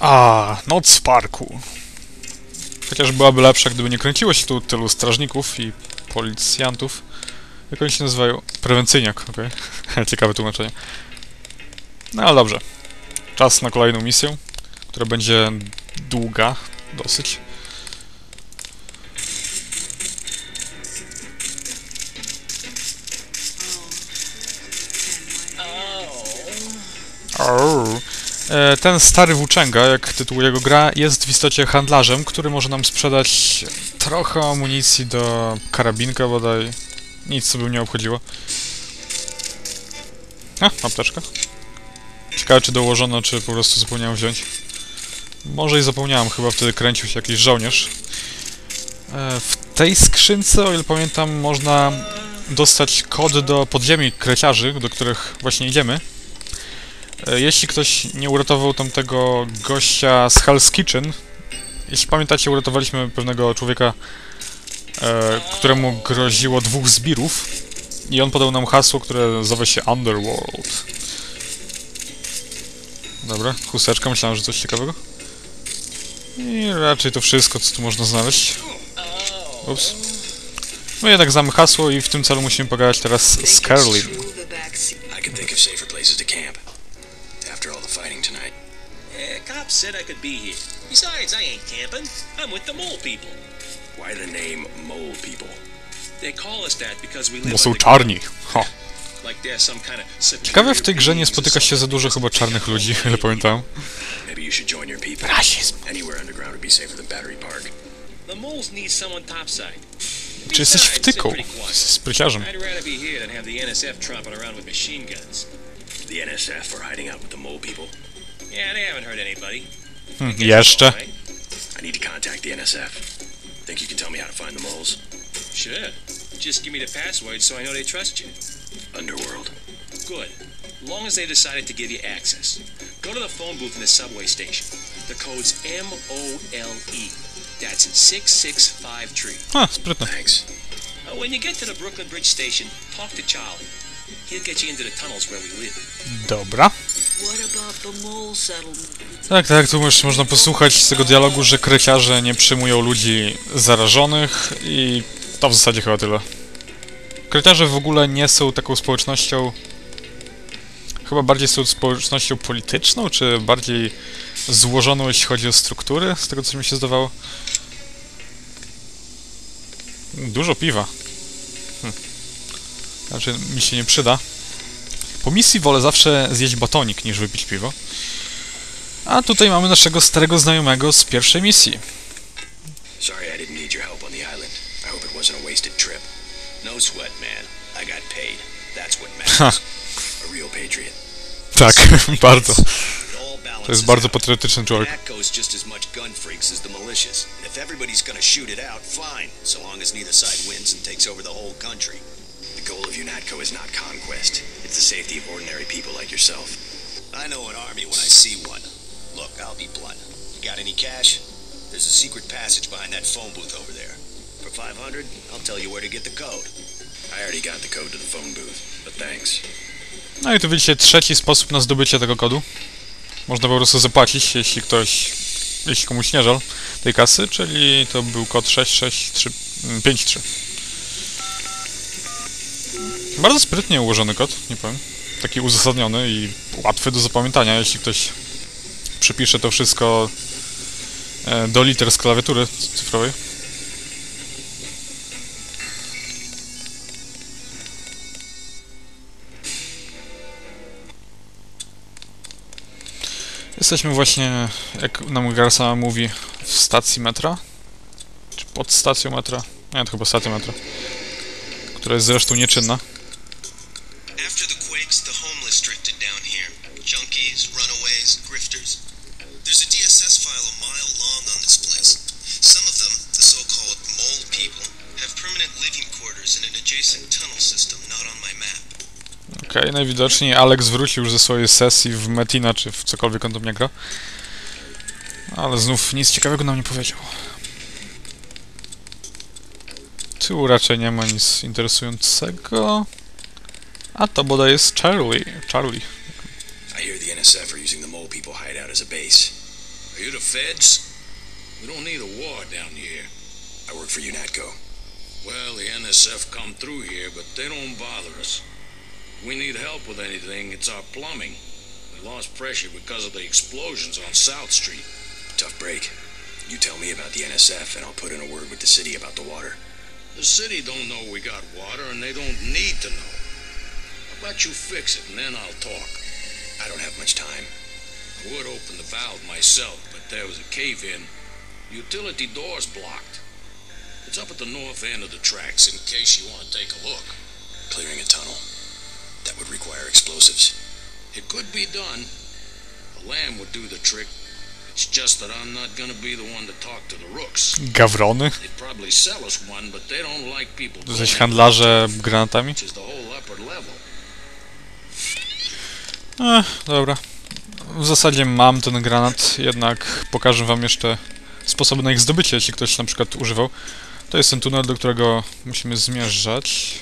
A, noc w parku. Chociaż byłaby lepsza, gdyby nie kręciło się tu tylu strażników i policjantów. Jak oni się nazywają? Prewencyjniak, okej. Ciekawe tłumaczenie. No ale dobrze. Czas na kolejną misję, która będzie długa dosyć. Ten stary włóczęga, jak tytuł jego gra, jest w istocie handlarzem, który może nam sprzedać trochę amunicji do karabinka bodaj. Nic co by mnie obchodziło. A, apteczka. Ciekawe czy dołożono, czy po prostu zapomniałem wziąć. Może i zapomniałem, chyba wtedy kręcił się jakiś żołnierz. E, W tej skrzynce, o ile pamiętam, można dostać kod do podziemi kreciarzy, do których właśnie idziemy. E, Jeśli ktoś nie uratował tamtego gościa z Hell's Kitchen, jeśli pamiętacie, uratowaliśmy pewnego człowieka, e, któremu groziło dwóch zbirów i on podał nam hasło, które zowie się Underworld. Dobra, chusteczka, myślałem, że coś ciekawego. I raczej to wszystko, co tu można znaleźć. Ups. No jednak znamy hasło i w tym celu musimy pogadać teraz z Carlin. Fighting tonight. Cops said I could be here. Besides, I ain't camping. I'm with the mole people. Why the name Mole People? They call us that because we live Bo są czarni. Ho. Ciekawe, w tej grze nie spotyka się za dużo chyba czarnych ludzi, ile pamiętam. Rasizm. Czy jesteś wtyką? they're pretty quiet. Jesteś spryciarzem. I'd rather be here than have the NSF tromping around with machine guns. The NSF are hiding out with the Mole People. Yeah, they haven't hurt anybody. Hm, jeszcze. Right? I need to contact the NSF. Think you can tell me how to find the moles? Sure. Just give me the password so I know they trust you. Underworld. Good. Long as they decided to give you access. Go to the phone booth in the subway station. The code's M-O-L-E. That's 665 tree. A, sprytne. Thanks. Uh, when you get to the Brooklyn Bridge station, talk to Charlie. He'll get you into the tunnels where we live. Dobra. Tak, tak, tu już można posłuchać z tego dialogu, że kreciarze nie przyjmują ludzi zarażonych i to w zasadzie chyba tyle. Kreciarze w ogóle nie są taką społecznością... Chyba bardziej są społecznością polityczną, czy bardziej złożoną, jeśli chodzi o struktury, z tego co mi się zdawało. Dużo piwa. Znaczy, mi się nie przyda. Po misji wolę zawsze zjeść batonik niż wypić piwo. A tutaj mamy naszego starego znajomego z pierwszej misji. Sorry I didn't need your help on the island. I hope it wasn't a wasted trip. No sweat, man. I got paid. That's what Ha, matters. a real patriot. tak, bardzo. To jest bardzo patriotyczny człowiek. The goal of UNATCO is not conquest. It's the safety of ordinary people like yourself. I know an army when I see one. Look, I'll be blunt. You got any cash? There's a secret passage behind that phone booth over there. For 500, I'll tell you where to get the code. I already got the code to the phone booth, but thanks. No i tu widzicie trzeci sposób na zdobycie tego kodu. Można po prostu zapłacić, jeśli ktoś, jeśli komuś nie żal tej kasy, czyli to był kod 66353. Bardzo sprytnie ułożony kod, nie powiem. Taki uzasadniony i łatwy do zapamiętania, jeśli ktoś przypisze to wszystko e, do liter z klawiatury cyfrowej. Jesteśmy właśnie, jak nam gra sama mówi, w stacji metra. Czy pod stacją metra? Nie, to chyba stacja metra. Która jest zresztą nieczynna. Junkies, runaways, grifters. There's a DSS file a mile long on this place. Some of them, the so-called mole people, have permanent living quarters in an adjacent tunnel system not on my map. Okej, najwidoczniej Alex wrócił już ze swojej sesji w Metina, czy w cokolwiek on tam nie gra. Ale znów nic ciekawego nam nie powiedział. Tu raczej nie ma nic interesującego. A to bodaj jest Charlie. Charlie. The NSF are using the Mole People hideout as a base. Are you the feds? We don't need a war down here. I work for UNATCO. Well, the NSF come through here, but they don't bother us. If we need help with anything, it's our plumbing. We lost pressure because of the explosions on South Street. Tough break. You tell me about the NSF, and I'll put in a word with the city about the water. The city don't know we got water, and they don't need to know. How about you fix it, and then I'll talk. I don't have much time. I would open the valve myself, but there was a cave-in. Utility door's blocked. It's up at the north end of the tracks, in case you want to take a look. Clearing a tunnel. That would require explosives. It could be done. A lamb would do the trick. It's just that I'm not gonna be the one to talk to the rooks. Gawrony? They'd probably sell us one, but they don't like people Jesteś going handlarze granatami? which is the whole upper level. Eh, dobra. W zasadzie mam ten granat, jednak pokażę wam jeszcze sposoby na ich zdobycie, jeśli ktoś na przykład używał. To jest ten tunel, do którego musimy zmierzać.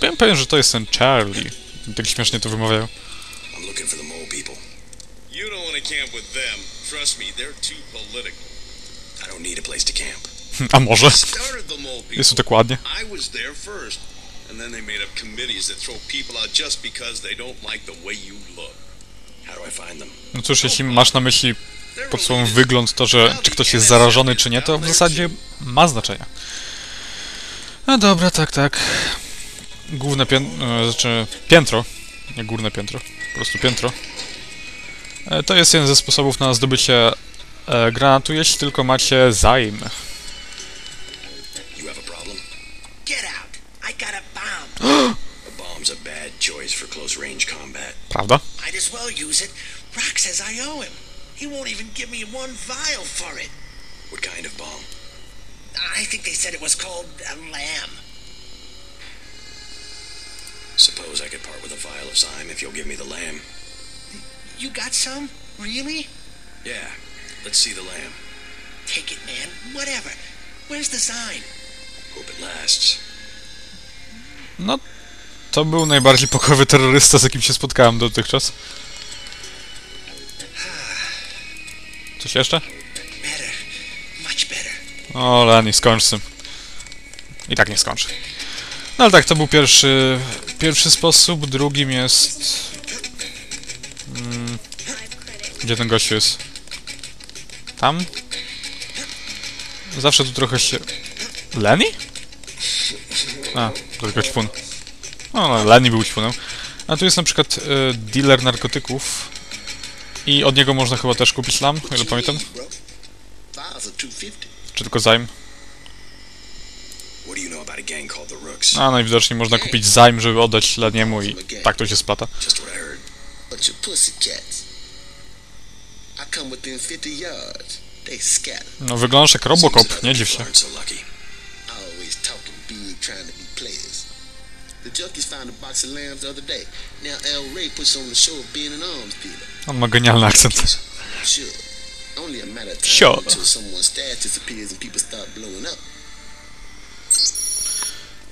Byłem pewien, że to jest ten Charlie. Tak śmiesznie to wymawiają. To a to może? Jest tu ładnie. I was there first. And then they made up committees that throw people out just because they don't like the way you look. How do I find them? No cóż, jeśli masz na myśli pod related. wygląd to, że czy ktoś jest zarażony, czy nie, to w zasadzie ma znaczenie. No dobra, tak, tak. Główne piętro, znaczy piętro, nie górne piętro, po prostu piętro. E, To jest jeden ze sposobów na zdobycie e, granatu, jeśli tylko macie zajm. Close range combat. Prawda? Might as well use it. Rock says I owe him. He won't even give me one vial for it. What kind of bomb? I think they said it was called a lamb. Suppose I could part with a vial of Zyme if you'll give me the lamb. You got some? Really? Yeah. Let's see the lamb. Take it, man. Whatever. Where's the sign? Hope it lasts. No, to był najbardziej pokojowy terrorysta, z jakim się spotkałem dotychczas. Coś jeszcze? O, Lani, skończ z tym. I tak nie skończy. No ale tak, to był pierwszy, pierwszy sposób. Drugim jest... Mm, gdzie ten gościu jest? Tam? Zawsze tu trochę się... Lenny? A, to. O, no, Lenny był ćpunem. A tu jest na przykład e, dealer narkotyków. I od niego można chyba też kupić lam, ile pamiętam. bro? Vials are 250. Czy tylko zajm? A? A najwidoczniej można kupić zajm, żeby oddać Leniemu i tak to się splata. Just what I heard. Bunch of pussycats. I come within 50 yards. They scatter. No wyglądasz jak Robocop, nie dziw się. On the show of being an arms dealer. On ma genialny akcent. Sure. Only a matter of time until someone's stash disappears and people start blowing up.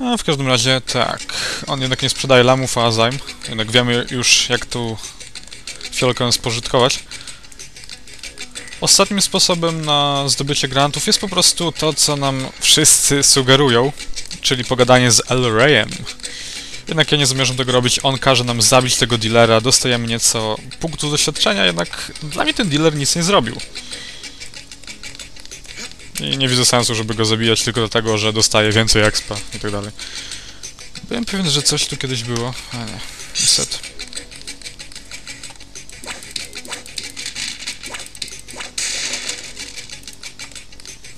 A w każdym razie tak. On jednak nie sprzedaje lamów, a zajm. Jednak wiemy już jak tu fiolkę spożytkować. Ostatnim sposobem na zdobycie grantów jest po prostu to, co nam wszyscy sugerują, czyli pogadanie z El Rayem. Jednak ja nie zamierzam tego robić, on każe nam zabić tego dealera, dostajemy nieco punktu doświadczenia, jednak dla mnie ten dealer nic nie zrobił. I nie widzę sensu, żeby go zabijać tylko dlatego, że dostaje więcej expa i tak dalej. Byłem pewien, że coś tu kiedyś było, a nie, niestety.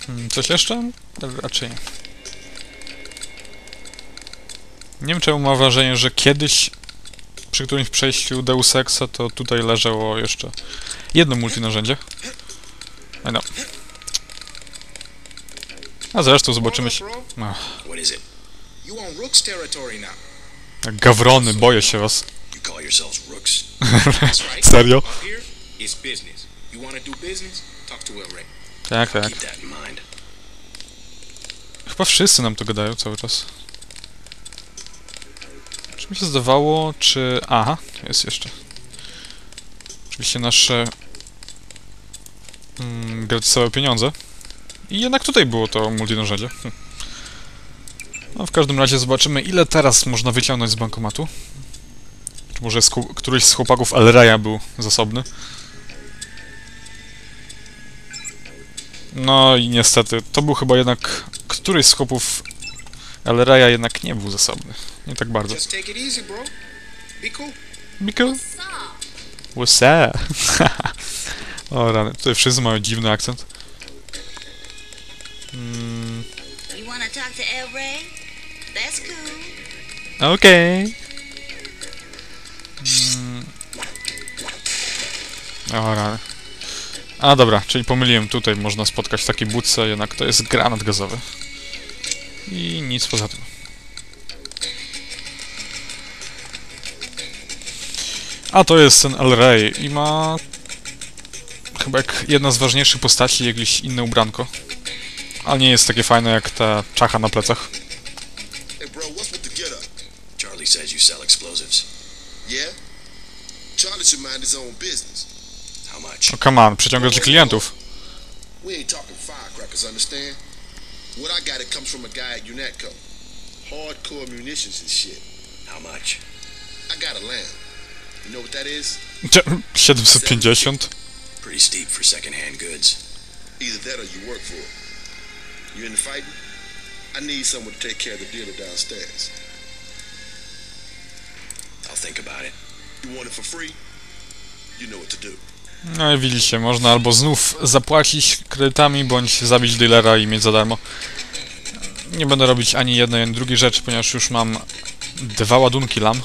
Hmm, Coś jeszcze? Raczej nie. Nie wiem czemu mam wrażenie, że kiedyś przy którymś przejściu Deus Exa to tutaj leżało jeszcze jedno multinarzędzie. I know. A zresztą zobaczymy się. Ach, territory now. jak gawrony, boję się was. Serio? Tak, tak. Chyba wszyscy nam to gadają cały czas. Czy mi się zdawało, czy... Aha, jest jeszcze. Oczywiście nasze mm, gratisowe pieniądze. I jednak tutaj było to multinarzędzie. Hm. No, w każdym razie zobaczymy, ile teraz można wyciągnąć z bankomatu. Czy może któryś z chłopaków Elraya był zasobny? No i niestety, to był chyba jednak... Któryś z chłopów Elraya jednak nie był zasobny. Nie tak bardzo. Just take it easy, bro. Be cool. Miko? What's up? o rany, tutaj wszyscy mają dziwny akcent. Mm, You wanna talk to El Rey? That's cool. Okej. Mm. O rany. A dobra, czyli pomyliłem, tutaj można spotkać w takiej budce, jednak to jest granat gazowy. I nic poza tym. A to jest ten El Rey i ma chyba jak jedna z ważniejszych postaci jakieś inne ubranko. Ale nie jest takie fajne jak ta czacha na plecach. Hey, bro, what's with the get up? Charlie says you sell explosives. Yeah? Charlie should mind his own business. How much? No come on, przyciągasz klientów. We ain't talking firecrackers, understand? What I got, it comes from a guy at UNATCO. Hardcore munitions and shit. How much? I got a lamb. You know what that is? Cie- 750? Pretty steep for secondhand goods. Either that or you work for it. You into fighting? I need someone to take care of the dealer downstairs. I'll think about it. You want it for free? You know what to do. No i widzicie, można albo znów zapłacić kredytami, bądź zabić dealera i mieć za darmo. Nie będę robić ani jednej, ani drugiej rzeczy, ponieważ już mam dwa ładunki lam.